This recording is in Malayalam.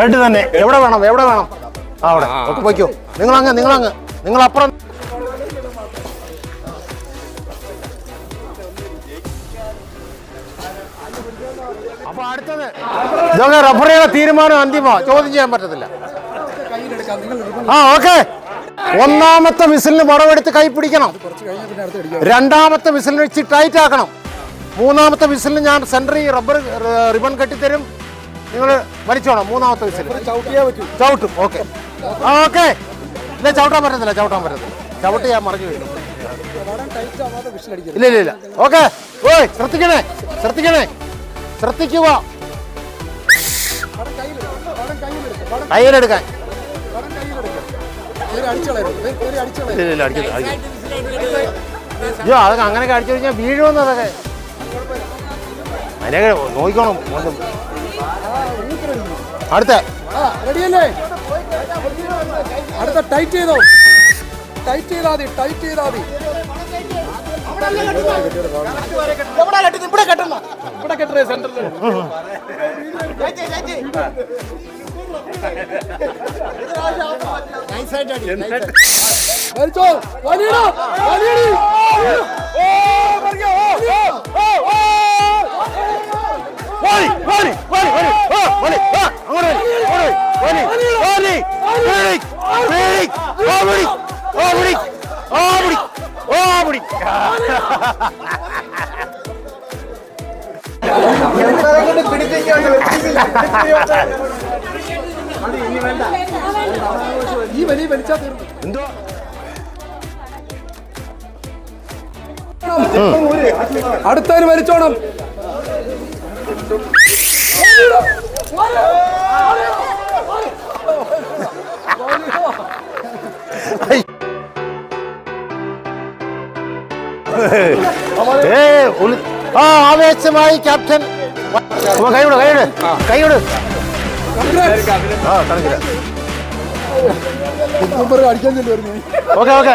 ഹെഡ് തന്നെ. എവിടെ വേണം? എവിടെ വേണം? ആ അവിടെ. ഒക്കെ പോയിക്കോ നിങ്ങളങ്ങ് നിങ്ങളങ്ങ്. നിങ്ങൾ അപ്പുറം അപ്പൊ അടുത്തത്. ഇതൊക്കെ റഫറിയുടെ തീരുമാനം അന്തിമോ ചോദ്യം ചെയ്യാൻ പറ്റത്തില്ല. കയ്യിലെടുക്കാം നിങ്ങൾ ആ ഓക്കെ. ഒന്നാമത്തെ വിസിലിന് മുറവെടുത്ത് കൈ പിടിക്കണം. രണ്ടാമത്തെ വിസിലിന് വെച്ച് ടൈറ്റ് ആക്കണം. മൂന്നാമത്തെ വിസിലിന് ഞാൻ സെന്ററിൽ റബ്ബർ റിബൺ കെട്ടിത്തരും. നിങ്ങൾ വലിച്ചോണം മൂന്നാമത്തെ വിസിൽ ചവിട്ടും ഓക്കെ ഓക്കെ ഇല്ല ചവിട്ടാൻ പറ്റത്തില്ല ചവിട്ടാൻ പറ്റത്തില്ല. ചവിട്ട് ഞാൻ മറിഞ്ഞു വരും ഇല്ല ഇല്ല ഇല്ല. ഓക്കെ ഓയ് ശ്രദ്ധിക്കണേ ശ്രദ്ധിക്കണേ. ശ്രദ്ധിക്കുക. കയ്യിലെടുക്കാൻ അതൊക്കെ അങ്ങനെയൊക്കെ അടിച്ചു കഴിഞ്ഞാൽ വീഴുമെന്ന് അതൊക്കെ. അതിനൊക്കെ നോക്കിക്കോണം. മോശം. അടുത്ത അടുത്ത ടൈറ്റ് ചെയ്തോ. ടൈറ്റ് ചെയ്താൽ മതി ടൈറ്റ് ചെയ്താൽ മതി. ഇവിടെ കെട്ടേ സെന്ററിൽ വലിച്ചോ വലിയടാ വലിയടി. ഓ ഓടി ഓടി ഓടി പിടി. ഈ വലിയ വലിച്ചാ തീർന്നു എന്തോ അടുത്തതിന് വലിച്ചോണം ആ ആവേശമായി ക്യാപ്റ്റൻ. കൈവിട് കൈവിട്. കൈവിട്. ആ കണക്കില്ല. Okay okay.